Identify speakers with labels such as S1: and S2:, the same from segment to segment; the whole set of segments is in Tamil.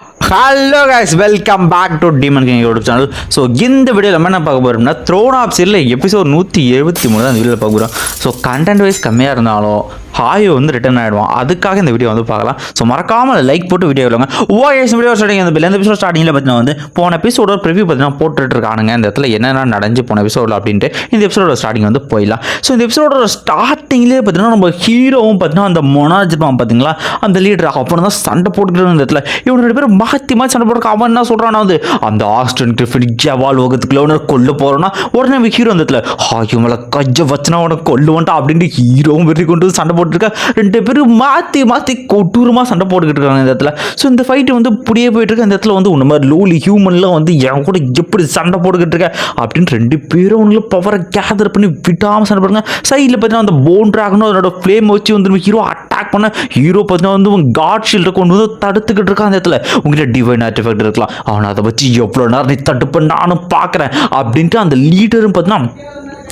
S1: Hello guys welcome back to demon king YouTube channel so இந்த வீடியோவில் நம்ம என்ன பார்க்க போகிறோம்னா த்ரோன் ஆஃப் சீரில் எபிசோட் நூற்றி எழுபத்தி மூணு தான் இந்த வீடியோவில் பார்க்க போகிறோம் ஸோ கண்டென்ட் வைஸ் கம்மியாக இருந்தாலும் ஹாயோ வந்து ரிட்டர்ன் ஆகிடுவான் அதுக்காக இந்த வீடியோ வந்து பார்க்கலாம். ஸோ மறக்காமல் லைக் போட்டு வீடியோ இல்லைங்க ஓஎஸ் வீடியோ ஸ்டார்டிங் அந்த இந்த எபிசோட் ஸ்டார்டிங்கில் பார்த்தீங்கன்னா வந்து போன எபிசோட ப்ரிவியூ பார்த்தீங்கன்னா போட்டுட்டு இருக்கானுங்க. இந்த இடத்துல என்னென்ன நடந்து போன எபிசோடில் அப்படின்ட்டு இந்த எபிசோட ஸ்டார்டிங் வந்து போயிடலாம். ஸோ இந்த எபிசோட ஸ்டார்டிங்லேயே பார்த்தீங்கன்னா நம்ம ஹீரோவும் பார்த்தீங்கன்னா அந்த மொனாஜ் பார்த்தீங்களா? அந்த லீடர் அப்புறம் தான் சண்டை போட்டுக்கிட்டு இந்த இடத்துல இவங்க ரெண்டு பேரும் மாற்றி மாற்றி சண்டை போடுறக்கு அவன் என்ன சொல்கிறான் வந்து அந்த ஆஸ்டன் கிரிஃபின் ஜவால் உலகத்துக்குள்ள உனக்கு கொல்ல போகிறோன்னா உடனே ஹீரோ அந்த இடத்துல ஹாக்கி மேலே கஜ வச்சுனா உனக்கு கொல்லுவன்ட்டா அப்படின்ட்டு ஹீரோவும் வெறி கொண்டு வந்து சண்டை போட்டுருக்கா ரெண்டு பேரும் மாற்றி மாற்றி கொட்டூரமாக சண்டை போட்டுக்கிட்டு இருக்காங்க இந்த இடத்துல. ஸோ இந்த ஃபைட்டு வந்து இப்படியே போயிட்டுருக்கு அந்த இடத்துல வந்து உன்ன மாதிரி லூலி ஹியூமன்லாம் வந்து என் கூட எப்படி சண்டை போட்டுக்கிட்டு இருக்க அப்படின்னு ரெண்டு பேரும் உங்களை பவரை கேதர் பண்ணி விடாமல் சண்டை போடுங்க சைடில் பார்த்தீங்கன்னா அந்த போன் ட்ராகனும் அதனோட ஃப்ளேம் வச்சு வந்து ஹீரோ அட்டாக் பண்ண ஹீரோ பார்த்தீங்கன்னா வந்து காட் ஷீல்டை கொண்டு வந்து தடுத்துக்கிட்டு இருக்கான் அந்த இடத்துல. உங்கள்கிட்ட டிவைன் ஆர்டிஃபெக்ட் இருக்கலாம். அவனை அதை வச்சு எவ்வளோ நேரம் நீ தடுப்ப நானும் பார்க்குறேன். அப்படின்ட்டு அந்த லீடரும் பார்த்தீங்கன்னா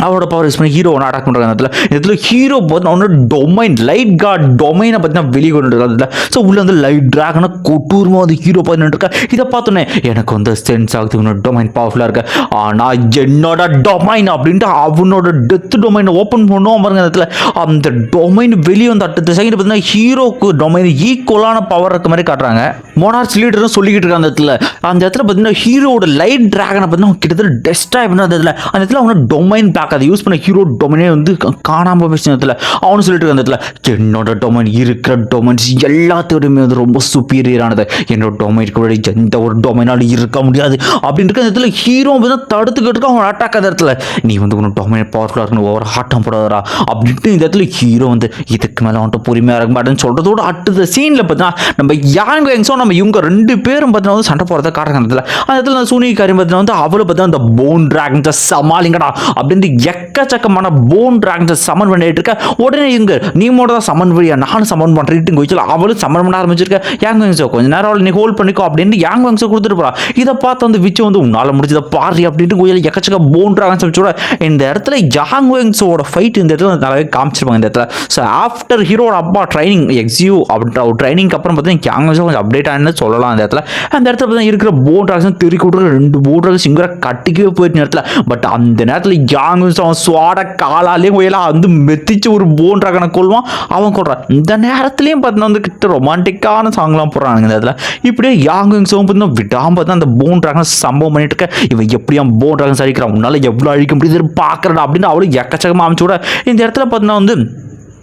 S1: அவரோட பவர் யூஸ் பண்ணி ஹீரோ ஒன்று அட்டாக் பண்ணுறாங்க அந்த இடத்துல. இந்த இடத்துல ஹீரோ பார்த்தீங்கன்னா அவனோட டொமைன் லைட் கார்ட் டொமைனை பார்த்தீங்கன்னா வெளியே கொண்டு இருக்காங்க ஸோ உள்ளே வந்து லைட் ட்ராகனை கொட்டூரமாக வந்து ஹீரோ பார்த்துட்டு இருக்கா? இதை பார்த்தோன்னே எனக்கு வந்து சென்ஸ் ஆகுது இவனோட டொமைன் பவர்ஃபுல்லாக இருக்கு? ஆனால் என்னோட டொமைன் அப்படின்ட்டு அவனோட டெத் டொமைனை ஓப்பன் பண்ணுவோம் பாருங்க அந்த இடத்துல. அந்த டொமைன் வெளியே வந்து அடுத்த செகண்ட் பார்த்தீங்கன்னா ஹீரோக்கு டொமைன் ஈக்குவலான பவர் இருக்க மாதிரி காட்டுறாங்க. மோனார்ஸ் லீடரும் சொல்லிக்கிட்டு இருக்காங்க அந்த இடத்துல. அந்த இடத்துல பார்த்தீங்கன்னா ஹீரோட லைட் ட்ராகனை பார்த்தீங்கன்னா கிட்டத்தட்ட டெஸ்ட்ராய் பண்ண அந்த இடத்துல. அந்த இடத்துல அவனோட டொமைன் பேக் அதை யூஸ் பண்ண ஹீரோ டொமைனே வந்து காணாமல் காணாம போயிடுச்சு இடத்துல. அவனு சொல்லிட்டு இருக்க அந்த இடத்துல என்னோட டொமைன் இருக்கிற டொமைன்ஸ் எல்லாத்தோடையுமே வந்து ரொம்ப சுப்பீரியரானது என்னோட டொமைனுக்கு விட எந்த ஒரு டொமைனாலும் இருக்க முடியாது. அப்படின்னு இருக்க அந்த இடத்துல ஹீரோ வந்து தடுத்துக்கிட்டு அவன் அட்டாக் அந்த இடத்துல. நீ வந்து உன்னோட டொமைன் பவர்ஃபுல்லாக இருக்கணும். ஓவர் ஆட்டம் போடாதரா அப்படின்ட்டு இந்த இடத்துல ஹீரோ வந்து இதுக்கு மேலே அவன்கிட்ட பொறுமையாக இருக்க மாட்டேன்னு சொல்கிறதோட அடுத்த சீனில் பார்த்தீங்கன்னா நம்ம யாங் வெங்ஸோ நம்ம இவங்க ரெண்டு பேரும் பார்த்தீங்கன்னா வந்து சண்டை போகிறத காட்டுறாங்க அந்த இடத்துல. அந்த இடத்துல சூனி காரியம் பார்த்தீங்கன்னா வந்து அவளை பார்த்தீங்கன்னா அந்த போன் டிராகன்ஸை சமாளிங்கடா அப்படின்ட்டு எக்கச்சக்கமான போன் டிராகன்ஸை சமன் பண்ணிட்டு இருக்க. உடனே இங்க நீ மோட தான் சமன் வழியா நானும் சமன் பண்ணுறேன் வச்சு அவளும் சமன் பண்ண ஆரம்பிச்சிருக்க. யாங் வெங்ஸோ கொஞ்ச நேரம் அவளை நீ ஹோல்ட் பண்ணிக்கோ அப்படின்னு யாங் வெங்ஸோ கொடுத்துட்டு போறா. இதை பார்த்து வந்து விச்சு வந்து உன்னால் முடிஞ்சதை பாரு அப்படின்ட்டு கொஞ்சம் எக்கச்சக்க போன் டிராகன்ஸ் வச்சோட இந்த இடத்துல யாங் வெங்ஸோட ஃபைட் இந்த இடத்துல நல்லாவே காமிச்சிருப்பாங்க இந்த இடத்துல. ஸோ ஆஃப்டர் ஹீரோட அப்பா ட்ரைனிங் எக்ஸியூ அப்படின்ற ஒரு ட்ரைனிங்க்கு அப்புறம் பார்த்தீங்கன்னா யாங் வெங்ஸோ கொஞ்சம் அப்டேட் ஆனு சொல்லலாம் அந்த இடத்துல. அந்த இடத்துல பார்த்தீங்கன்னா இருக்கிற போன் டிராகன்ஸ் திருக்கி விட்டுற ரெண்டு போன் டிராகன்ஸ் சிங்கரை கட்டிக்கவே போயிட்டு நேரத்தில் பட் அந்த நேரத்தில் யாங் வெங்ஸோ சுவாட காலாலே கோயிலாக வந்து மெத்திச்சு ஒரு போன் டிராகனை கொள்வான் அவன் கொள்றான் இந்த நேரத்துலையும் பார்த்தீங்கன்னா வந்து கிட்ட ரொமான்டிக்கான சாங்லாம் போடுறானுங்க இந்த இடத்துல இப்படியே யாங் வெங்ஸோவும் பார்த்தீங்கன்னா விடாம பார்த்தா அந்த போன் டிராகன் சம்பவம் பண்ணிட்டு இருக்க இவன் எப்படியா போன் டிராகன்ஸ் அழிக்கிறான் உன்னால எவ்வளோ அழிக்க முடியுது பார்க்குறடா அப்படின்னு அவளும் எக்கச்சக்கமாக அமைச்சு விட இந்த இடத்துல பார்த்தீங்கன்னா வந்து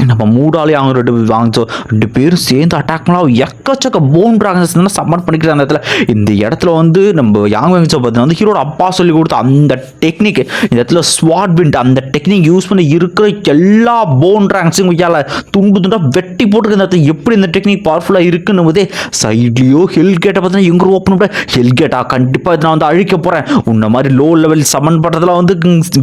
S1: நம்ம மூடாலே அவங்க ரெண்டு வாங்கிச்சோம் ரெண்டு பேரும் சேர்ந்து அட்டாக் பண்ணலாம் எக்கச்சக்க போன் ட்ராகன்ஸ் தான் சம்மர் பண்ணிக்கிற அந்த இடத்துல. இந்த இடத்துல வந்து நம்ம யாங் வாங்கிச்சோ பார்த்தீங்கன்னா வந்து ஹீரோட அப்பா சொல்லி கொடுத்த அந்த டெக்னிக் இந்த இடத்துல ஸ்வாட் விண்ட் அந்த டெக்னிக் யூஸ் பண்ணி இருக்கிற எல்லா போன் ட்ராகன்ஸும் கையால் துண்டு துண்டாக வெட்டி போட்டுருக்க இந்த இடத்துல எப்படி இந்த டெக்னிக் பவர்ஃபுல்லாக இருக்குன்னு போதே சைட்லேயோ ஹெல் கேட்டை பார்த்தீங்கன்னா எங்கே ஓப்பன் பண்ண ஹெல் கேட்டா கண்டிப்பாக நான் வந்து அழிக்க போகிறேன் உன்ன மாதிரி லோ லெவல் சமன் பண்ணுறதுல வந்து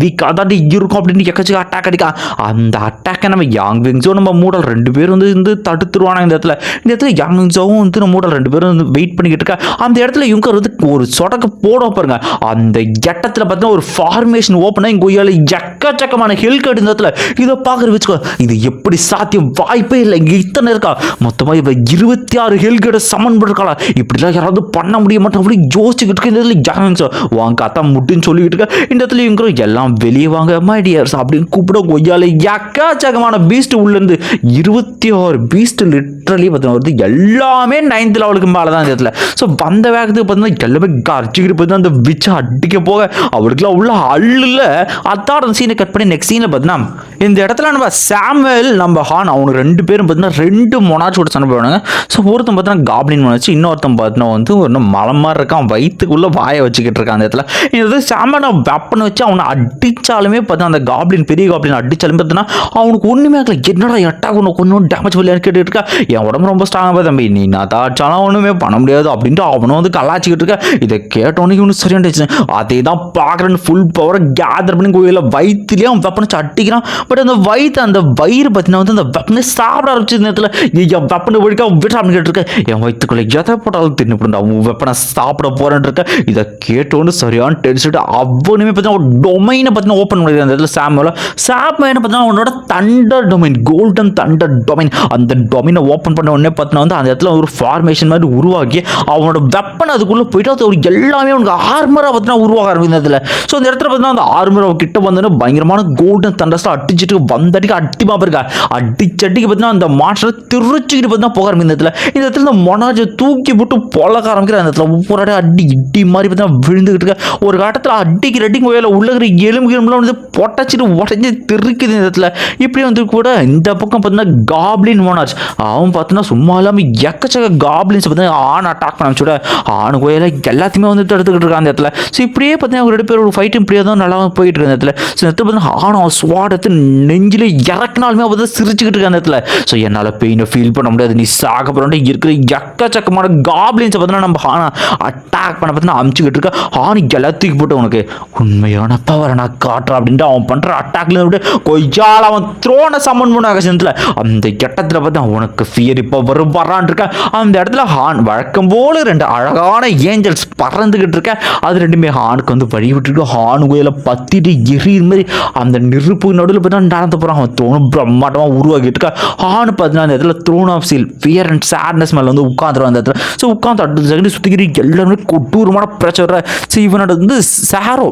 S1: வீக்காக தான் இருக்கும் அப்படின்னு எக்கச்சக்க அட்டாக் அடிக்கா. அந்த அட்டாக்கை நம்ம யாங் வெங்ஸோ நம்ம மூடல் ரெண்டு பேரும் வந்து வந்து தடுத்துருவானா இந்த இடத்துல? இந்த இடத்துல யாங் வெங்ஸோவும் வந்து நம்ம மூடல் ரெண்டு பேரும் வந்து வெயிட் பண்ணிக்கிட்டு இருக்கா? அந்த இடத்துல இவங்க வந்து ஒரு சொடக்கு போட பாருங்க. அந்த கெட்டத்தில் பார்த்தீங்கன்னா ஒரு ஃபார்மேஷன் ஓப்பனாக இங்கே கொய்யால எக்கச்சக்கமான ஹெல் கட் இந்த இடத்துல. இதை பார்க்குற வச்சுக்கோ இது எப்படி சாத்தியம்? வாய்ப்பே இல்லை. இங்கே இத்தனை இருக்கா? மொத்தமாக இவ இருபத்தி ஆறு ஹெல் கேட்டை சமன் பண்ணிருக்காளா? இப்படிலாம் யாராவது பண்ண முடிய மாட்டோம் அப்படி யோசிச்சுக்கிட்டு இருக்க இந்த இடத்துல யாங் வெங்ஸோ வாங்க அத்தா முட்டுன்னு சொல்லிக்கிட்டு இருக்க? இந்த இடத்துல இவங்க எல்லாம் வெளியே வாங்க மை டியர்ஸ் அப்படின்னு கூப்பிட கொய்யால எக்கச்சக்கமான பீஸ்ட் உள்ளேருந்து இருபத்தி ஆறு பீஸ்ட் லிட்ரலி பார்த்தீங்கன்னா வருது. எல்லாமே நைன்த் லெவலுக்கு மேலே தான் இந்த இடத்துல. ஸோ வந்த வேகத்துக்கு பார்த்தீங்கன்னா எல்லாமே கரைச்சிக்கிட்டு பார்த்தீங்கன்னா அந்த விச்சை அடிக்க போக அவளுக்குலாம் உள்ள அள்ளில் அதான் அந்த சீனை கட் பண்ணி நெக்ஸ்ட் சீனில் பார்த்தீங்கன்னா இந்த இடத்துல நம்ம சாமுவேல் நம்ம ஹான் அவங்க ரெண்டு பேரும் பார்த்தீங்கன்னா ரெண்டு மொனாச்சோட சண்டை போடுவாங்க ஸோ ஒருத்தன் பார்த்தீங்கன்னா காப்ளின் மொனாச்சு இன்னொருத்தன் பார்த்தீங்கன்னா வந்து ஒரு மலை மாதிரி இருக்கான் வயிற்றுக்குள்ளே வாயை வச்சுக்கிட்டு இருக்கான் அந்த இடத்துல. இது சாமான வெப்பனை வச்சு அவனை அடித்தாலுமே பார்த்தா அந்த காப்ளின் பெரிய காப்ளின் அடித்தாலும் பார்த்தீங்கன்னா அவனுக்கு ஒன்றுமே ஆகல. என்னடா எட்டாக ஒன்று ஒன்றும் டேமேஜ் பண்ணி கேட்டுட்டு இருக்கா? என் உடம்பு ரொம்ப ஸ்ட்ராங்காக தம்பி. நீ நான் தாச்சாலும் ஒன்றுமே பண்ண முடியாது அப்படின்ட்டு அவனும் வந்து கலாச்சிக்கிட்டு இருக்கா. இதை கேட்டவனுக்கு இவனு சரியாண்டுச்சு அதே தான் பார்க்குறேன்னு ஃபுல் பவரை கேதர் பண்ணி கோயிலில் வயிற்றுலேயே அவன் வெப்பனை வச்சு அடிக்கிறான். பட் அந்த வயிற்று அந்த வயிறு பார்த்தீங்கன்னா வந்து அந்த வெப்பனை சாப்பிட ஆரம்பிச்ச நேரத்தில் என் வெப்பனை ஒழிக்க விட்டு அப்படின்னு கேட்டிருக்கேன் என் வயிற்றுக்குள்ளே எதை போட்டாலும் தின்னு அவன் வெப்பனை சாப்பிட போறேன்னு இருக்க. இதை கேட்டோன்னு சரியான டென்ஷன் அவனுமே பார்த்தீங்கன்னா ஒரு டொமைனை பார்த்தீங்கன்னா ஓப்பன் பண்ணி அந்த இடத்துல சாமியோல சாமியான பார்த்தீங்கன்னா அவனோட thunder domain golden thunder domain அந்த டொமைனை ஓப்பன் பண்ண உடனே பார்த்தீங்கன்னா வந்து அந்த இடத்துல ஒரு ஃபார்மேஷன் மாதிரி உருவாக்கி அவனோட வெப்பன் அதுக்குள்ளே போயிட்டு அது ஒரு எல்லாமே அவனுக்கு ஆர்மராக பார்த்தீங்கன்னா உருவாக ஆரம்பிக்கும் இடத்துல. ஸோ அந்த இடத்துல பார்த்தீங்கன்னா அந்த ஆர்மர் கிட்ட வந்தோன்னே பயங்கரமான கோல்டன் தண்டர்ஸ்லாம் அடிச்சுட்டு வந்தடிக்கு அடிமா இருக்கா அடிச்சடிக்கு பார்த்தீங்கன்னா அந்த மாஸ்டர் திருச்சிக்கிட்டு பார்த்தீங்கன்னா போக ஆரம்பிக்கும் இந்த இடத்துல. இந்த இடத்துல இந்த மொனாஜை தூக்கி போட்டு பொழக்க ஆரம்பிக்கிற அந்த இடத்துல. ஒவ்வொரு அடி அடி இடி மாதிரி பார்த்தீங்கன்னா விழுந்துக்கிட்டு இருக்க. ஒரு காட்டத்தில் அடிக்கிற அடிக்கு முயல உள்ள இருக்கிற எலும்பு எலும்புலாம் வந்து பொட்டச்சிட்டு உடஞ்சி தெரிக்குது இந்த இடத்துல. இப்படி வந்து கூட இந்த பக்கம் பார்த்தீங்கன்னா காப்ளின் மொனாஜ் அவன் பார்த்தீங்கன்னா சும்மா இல்லாமல் எக்கச்சக்க காப்ளின்ஸ் பார்த்தீங்கன்னா ஆண் அட்டாக் பண்ண வச்சுட ஆணு கோயில எல்லாத்தையுமே வந்து தடுத்துக்கிட்டு இருக்கான் அந்த இடத்துல. ஸோ இப்படியே பார்த்தீங்கன்னா ஒரு ரெண்டு பேர் ஒரு ஃபைட்டும் இப்படியே தான் நல்லா போயிட்டு இருக்கு அந்த இடத்துல. ஸோ இந்த இடத்துல பார்த்தீங்கன்னா ஆணம் ஸ்வாடத்தை நெஞ்சில் இறக்குனாலுமே வந்து சிரிச்சுக்கிட்டு இருக்க அந்த இடத்துல. ஸோ என்னால் பெயினை ஃபீல் பண்ண முடியாது. நீ சாக போகிறோம் இருக்கிற எக்கச்சக்கமான காப்ளின்ஸை பார்த்தீங்கன்னா நம்ம ஹானா அட்டாக் பண்ண பார்த்தீங்கன்னா அமுச்சுக்கிட்டு இருக்க. ஹானி எல்லாத்துக்கு போட்டு உனக்கு. உண்மையான பவரை நான் காட்டுறேன் அப்படின்ட்டு அவன் பண்ணுற அட்டாக்ல விட்டு கொய்யால் அவன் த்ரோனை சம்மன் பண்ண கஷத்தில் அந்த கட்டத்தில் பார்த்தா உனக்கு ஃபியர் இப்போ வரும் வரான் இருக்க. அந்த இடத்துல ஹான் வழக்கம் போல் ரெண்டு அழகான ஏஞ்சல்ஸ் பறந்துக்கிட்டு இருக்க. அது ரெண்டுமே ஹானுக்கு வந்து வழி விட்டுருக்கு ஹான் கோயில பத்திட்டு எரியுற மாதிரி அந்த நெருப்பு நடுவில் தான் நடந்து போகிறான் அவன் தோணும் பிரம்மாண்டமாக உருவாக்கிட்டு இருக்கா. ஹான் பார்த்தீங்கன்னா அந்த இடத்துல throne of seal fear and sadness மேலே வந்து உட்காந்துருவான் அந்த இடத்துல. ஸோ உட்காந்து அடுத்த செகண்ட் சுற்றிக்கிட்டு எல்லாருமே கொட்டூரமான பிரச்சனை ஸோ இவனோட வந்து sorrow.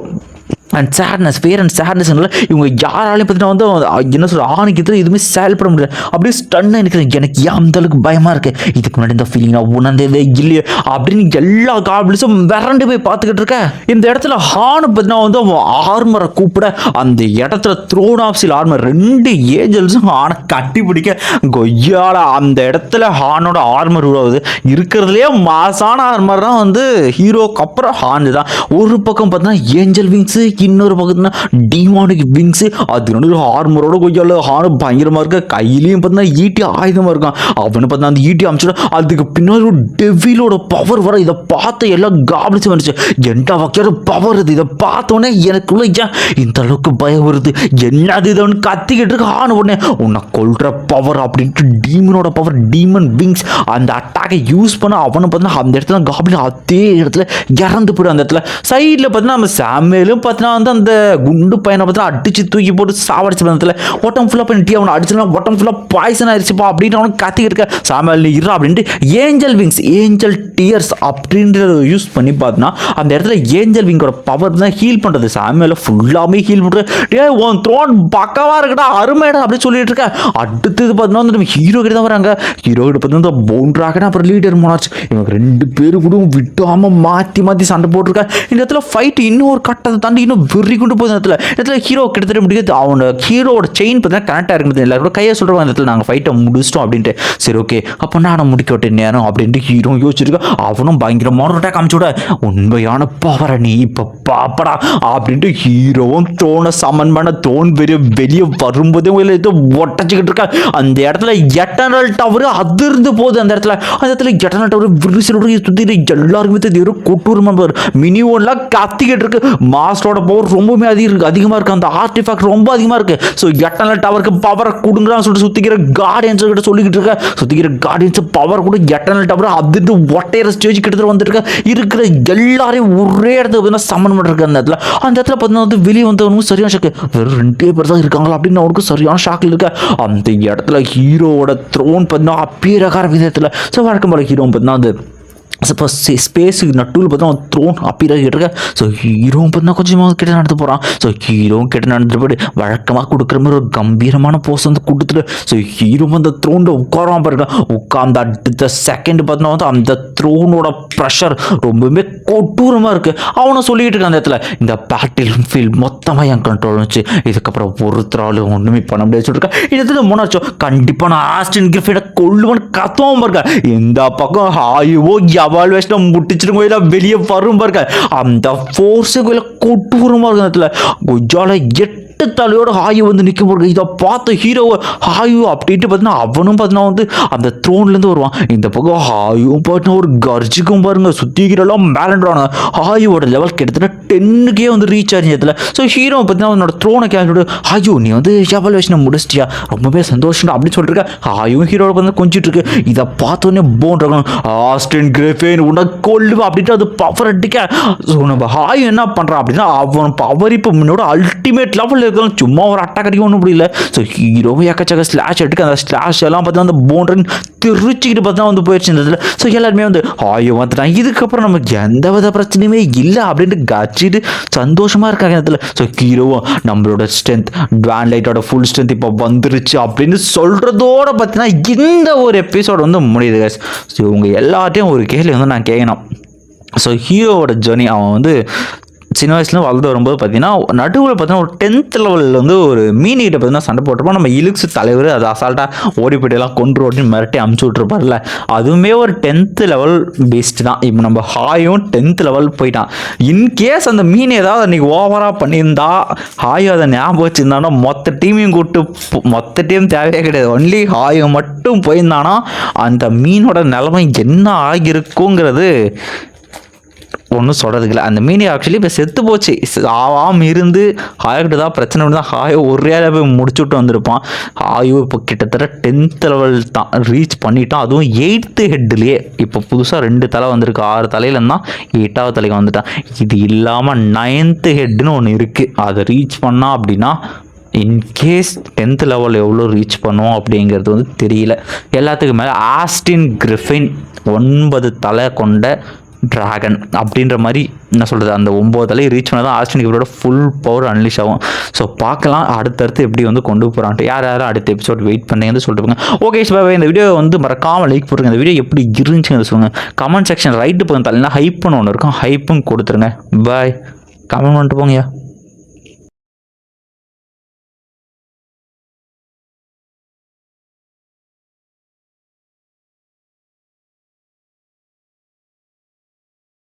S1: And sadness fear and சேட்னஸ்னால இவங்க யாராலையும் பார்த்தீங்கன்னா வந்து என்ன சொல்ற ஆணுக்கு எதிராக எதுவுமே செயல்பட முடியல. அப்படியே ஸ்டன்னாக இருக்கிறேன். எனக்கு ஏன் அந்த அளவுக்கு பயமாக இருக்குது இதுக்கு முன்னாடி இந்த ஃபீலிங் நான் உணர்ந்ததே இல்லையே. அப்படின்னு எல்லா காபிள்ஸும் விரண்டு போய் பார்த்துக்கிட்டு இருக்கேன் இந்த இடத்துல ஹானு பார்த்தீங்கன்னா வந்து அவன் ஆர்மரை கூப்பிட அந்த இடத்துல த்ரோன் ஆஃப் சில் ஆர்மர் ரெண்டு ஏஞ்சல்ஸும் ஹானை கட்டி பிடிக்க கொய்யால அந்த இடத்துல ஹானோட ஆர்மர் உருவாகுது. இருக்கிறதுலே மாசான ஆர்மர் தான் வந்து ஹீரோக்கு அப்புறம் ஹான் தான் ஒரு பக்கம் பார்த்தீங்கன்னா ஏஞ்சல் விங்ஸு இன்னொரு பக்கத்துனா டிமானிக் விங்ஸு அது ரெண்டு ஹார்மரோட கொய்யால ஹார் பயங்கரமாக இருக்க? கையிலையும் பார்த்தீங்கன்னா ஈட்டி ஆயுதமாக இருக்கான். அவனை பார்த்தீங்கன்னா அந்த ஈட்டி அமைச்சிட அதுக்கு பின்னாடி ஒரு டெவிலோட பவர் வர இதை பார்த்த எல்லாம் காபிச்சு வந்துச்சு. என்டா வகையான பவர் இது? இதை பார்த்தோன்னே எனக்குள்ள ஏன் இந்த அளவுக்கு பயம் வருது? என்னது இதை? ஒன்று கத்திக்கிட்டு இருக்கு ஆன உடனே உன்னை கொல்ற பவர் அப்படின்ட்டு டீமனோட பவர் டீமன் விங்ஸ் அந்த அட்டாக்கை யூஸ் பண்ண அவனை பார்த்தீங்கன்னா அந்த இடத்துல காபிலின் அதே இடத்துல இறந்து போயிடும் அந்த இடத்துல. சைடில் பார்த்தீங்கன்னா நம்ம சாமியலும் பார்த்தீங்கன்னா வந்து அந்த குண்டு பையனை பார்த்தீங்கன்னா அடிச்சு தூக்கி போட்டு சாவடிச்சு இடத்துல ஒட்டம் ஃபுல்லாக பண்ணிட்டு அவனை அடிச்சுனா ஓட்டம் ஃபுல்லாக பாய்சன் ஆயிடுச்சுப்பா அப்படின்னு அவனுக்கு கத்திக்கிட்டு இருக்க. சாமேல் நீ இருறா அப்படின்ட்டு ஏஞ்சல் விங்ஸ் ஏஞ்சல் டியர்ஸ் அப்படின்றத யூஸ் பண்ணி பார்த்தோன்னா அந்த இடத்துல ஏஞ்சல் விங்கோட பவர் தான் ஹீல் பண்ணுறது சாமியால் ஃபுல்லாமே ஹீல் பண்ணுறது டே உன் த்ரோன் பக்கவாக இருக்கடா அருமைடா அப்படி சொல்லிட்டு இருக்க. அடுத்தது பார்த்தீங்கன்னா வந்து நம்ம ஹீரோ கிட்ட தான் வராங்க. ஹீரோ கிட்ட பார்த்தீங்கன்னா பவுண்டராகனா அப்புறம் லீடர் மோனாச்சு இவங்க ரெண்டு பேரும் கூட விட்டாமல் மாற்றி மாற்றி சண்டை போட்டிருக்கா. இந்த இடத்துல ஃபைட் இன்னும் ஒரு கட்டத்தை தாண்டி இன்னும் வெறி கொண்டு போகுது இடத்துல. இடத்துல ஹீரோ கிட்டத்தட்ட முடியாது அவனோட ஹீரோட செயின் பார்த்தீங்கன்னா கனெக்டாக இருக்குது எல்லாரும் கையை சொல்கிறோம் அந்த இடத்துல நாங்கள் ஃபைட்டை முடிச்சிட்டோம் அப்படின்ட்டு. சரி ஓகே அப்போ நான் முடிக்க விட்டேன் நேரம் அப்படின்ட்டு ஹீரோ யோசிச்சிருக்கா அவனும் பயங்கரமான அட்டாக் காமிச்சோட உண்மையான பவரை நீ இப்போ பாப்படா அப்படின்ட்டு ஹீரோவும் தோனை சமன் பண்ண தோன் பெரிய வெளியே வரும்போதே உள்ள ஏதோ ஒட்டச்சிக்கிட்டு இருக்கா. அந்த இடத்துல எட்டர்னல் டவர் அதிர்ந்து போகுது அந்த இடத்துல. அந்த இடத்துல எட்டனல் டவர் விரிசல் சுற்றி எல்லாருக்குமே தெரியும் கொட்டூர் மெம்பர் மினி ஒன்லாம் கத்திக்கிட்டு இருக்கு. மாஸ்டரோட பவர் ரொம்பவுமே அதிக அதிகமாக இருக்குது அந்த ஆர்டிஃபேக்ட் ரொம்ப அதிகமாக இருக்குது ஸோ எட்டர்னல் டவருக்கு பவரை கொடுங்கன்னு சொல்லிட்டு சுற்றிக்கிற கார்டியன்ஸ் கிட்ட சொல்லிக்கிட்டு இருக்க. சுற்றிக்கிற கார்டியன்ஸ் பவர் கூட எட்டர்னல் டவர் அதிர்ந்து ஒட்டையிற ஸ்டேஜ் கிட்டத்தட்ட வந்துருக்க இருக்கிற எல்லாரையும் ஒரே இடத்துல பார்த்தீங்கன்னா சம்மன் பண்ணிருக்கு அந்த இடத்துல. அந்த இடத்துல பார்த்தீங்கன்னா வந்து வெளியே வந்தவனுக்கும் சரியான ஷாக்கு வெறும் ரெண்டே பேர் தான் இருக்காங்களா அப்படின்னு அவனுக்கு சரியான ஷாக்கில் இருக்க. அந்த இடத்துல ஹீரோவோட த்ரோன் பார்த்தீங்கன்னா அப்பீரகார விதத்தில். ஸோ வழக்கம் போல ஹீரோ பார்த்தீங்கன்னா அது இப்போ ஸ்பேஸுக்கு நட்டுவில் பார்த்தா த்ரோன் அப்பீராக இருக்க ஸோ ஹீரோவும் பார்த்தீங்கன்னா கொஞ்சமாக கிட்ட நடந்து போகிறான் ஸோ ஹீரோவும் கிட்ட நடந்துட்டு போயிட்டு வழக்கமாக கொடுக்குற மாதிரி ஒரு கம்பீரமான போஸ் வந்து கொடுத்துட்டு ஸோ ஹீரோ அந்த த்ரோனில் உட்காராம பாருங்க உட்காந்து அடுத்த செகண்ட் பார்த்தோன்னா வந்து அந்த த்ரோனோட ப்ரெஷர் ரொம்பவுமே கொட்டூரமாக இருக்குது அவனை சொல்லிக்கிட்டு இருக்கான் அந்த இடத்துல இந்த பேட்டில் ஃபீல்ட் மொத்தமாக என் கண்ட்ரோல் வச்சு இதுக்கப்புறம் ஒருத்தராலும் ஒன்றுமே பண்ண முடியாது சொல்லிருக்கேன் இந்த இடத்துல முன்னாச்சோ கண்டிப்பாக நான் ஆஸ்டின் கிரிஃபிட கொள்ளுவன் கத்துவோம் பாருங்க இந்த பக்கம் ஹாயுவோ எவால்வேஷனை முட்டிச்சிருங்க இல்லை வெளியே வரும் பாருங்க அந்த ஃபோர்ஸுக்குள்ள கொட்டூரமாக இருக்கு அந்த இடத்துல குஜால எட்டு ரெட்டு தலையோட ஹாயு வந்து நிற்கும் போது இதை பார்த்த ஹீரோவை ஹாயு அப்படின்ட்டு பார்த்தீங்கன்னா அவனும் பார்த்தீங்கன்னா வந்து அந்த த்ரோன்லேருந்து வருவான். இந்த பக்கம் ஹாயும் பார்த்தீங்கன்னா ஒரு கர்ஜிக்கும் பாருங்க சுத்திக்கிறெல்லாம் மேலன்றான ஹாயுவோட லெவல் கிட்டத்தட்ட டென்னுக்கே வந்து ரீச் ஆச்சு இதில். ஸோ ஹீரோ பார்த்தீங்கன்னா அவனோட த்ரோனை கேட்டு ஹாயு நீ வந்து எவல்வேஷனை முடிச்சிட்டியா? ரொம்பவே சந்தோஷம் அப்படின்னு சொல்லிருக்க ஹாயும் ஹீரோட வந்து கொஞ்சிட்டு இருக்கு. இதை பார்த்தோன்னே போன் இருக்கணும் ஆஸ்டின் கிரேஃபேன் உன்னை கொல்லுவா அப்படின்ட்டு அது பவர் அடிக்க. ஸோ நம்ம ஹாய் என்ன பண்ணுறான் அப்படின்னா அவன் பவர் இப்போ முன்னோட அல்டிமேட் லெவலில் இருக்கலாம் சும்மா ஒரு அட்டாக் அடிக்க ஒன்றும் முடியல. ஸோ ஹீரோவும் எக்கச்சக்க ஸ்லாஷ் எடுக்க அந்த ஸ்லாஷ் எல்லாம் பார்த்தா அந்த போன்றன் திருச்சிக்கிட்டு பார்த்தா வந்து போயிடுச்சு இந்த இதில். ஸோ எல்லாருமே வந்து ஆயோ வந்துட்டான் இதுக்கப்புறம் நமக்கு எந்த வித பிரச்சனையுமே இல்லை அப்படின்ட்டு கச்சிட்டு சந்தோஷமாக இருக்காங்க இதில். ஸோ ஹீரோவும் நம்மளோட ஸ்ட்ரென்த் டுவான் லைட்டோட ஃபுல் ஸ்ட்ரென்த் இப்போ வந்துருச்சு அப்படின்னு சொல்கிறதோட பார்த்தீங்கன்னா இந்த ஒரு எபிசோட் வந்து முடியுது கேஸ் ஸோ இவங்க எல்லார்ட்டையும் ஒரு கேள்வி வந்து நான் கேட்கணும் ஸோ ஹீரோவோட ஜர்னி அவன் வந்து சின்ன வயசுல வளர்ந்து வரும்போது பார்த்தீங்கன்னா நடுவில் பார்த்தீங்கன்னா ஒரு டென்த் லெவலில் வந்து ஒரு மீனிகிட்ட பார்த்தீங்கன்னா சண்டை போட்டிருப்போம் நம்ம இலுக்ஸ் தலைவர் அது அசால்ட்டாக ஓடி போயிட்டுலாம் கொண்டு ஓட்டின்னு மிரட்டி அமுச்சு விட்ருப்பார்ல அதுவுமே ஒரு டென்த்து லெவல் பேஸ்டு தான். இப்போ நம்ம ஹாயும் டென்த் லெவல் போயிட்டான். இன்கேஸ் அந்த மீன் ஏதாவது அன்றைக்கி ஓவராக பண்ணியிருந்தா ஹாயும் அதை ஞாபகம் வச்சுருந்தானா மொத்த டீமையும் கூப்பிட்டு மொத்த டீம் தேவையே கிடையாது. ஒன்லி ஹாயும் மட்டும் போயிருந்தானா அந்த மீனோட நிலைமை என்ன ஆகியிருக்குங்கிறது ஒன்றும் சொல்கிறதுக்கு இல்லை அந்த மீன் ஆக்சுவலி இப்போ செத்து போச்சு. ஆவாம் இருந்து ஹாய்கிட்ட தான் பிரச்சனை தான் ஹாயோ ஒரே போய் முடிச்சுட்டு வந்திருப்பான். ஹாயோ இப்போ கிட்டத்தட்ட டென்த் லெவல் தான். ரீச் பண்ணிட்டான். அதுவும் எயித்து ஹெட்லேயே இப்போ புதுசாக ரெண்டு தலை வந்திருக்கு. ஆறு தலையில தான் எட்டாவது தலைக்கு வந்துட்டான். இது இல்லாமல் நைன்த்து ஹெட்னு ஒன்று இருக்குது அதை ரீச் பண்ணால் அப்படின்னா இன்கேஸ் டென்த் லெவல் எவ்வளோ ரீச் பண்ணுவோம் அப்படிங்கிறது வந்து தெரியல. எல்லாத்துக்கும் மேலே ஆஸ்டின் கிரிஃபின் ஒன்பது தலை கொண்ட டிராகன் அப்படின்ற மாதிரி என்ன சொல்கிறது அந்த ஒம்பது தலை ரீச் பண்ணால் தான் ஆஸ்டின் கிரிஃபினோட ஃபுல் பவர் அன்லிஷ் ஆகும். ஸோ பார்க்கலாம் அடுத்தடுத்து எப்படி வந்து கொண்டு போகிறான்ட்டு யார் யாரும் அடுத்த எபிசோட் வெயிட் பண்ணீங்கன்னு சொல்லிட்டு போங்க. ஓகே சார் இந்த வீடியோ வந்து மறக்காமல் லைக் போட்டுருங்க. இந்த வீடியோ எப்படி இருந்துச்சுன்னு சொல்லுங்கள் கமெண்ட் செக்ஷன் ரைட்டு போங்க தலைனா ஹைப்புன்னு ஒன்று இருக்கும். ஹைப்பும் கொடுத்துருங்க. பாய் கமெண்ட் பண்ணிட்டு போங்கய்யா.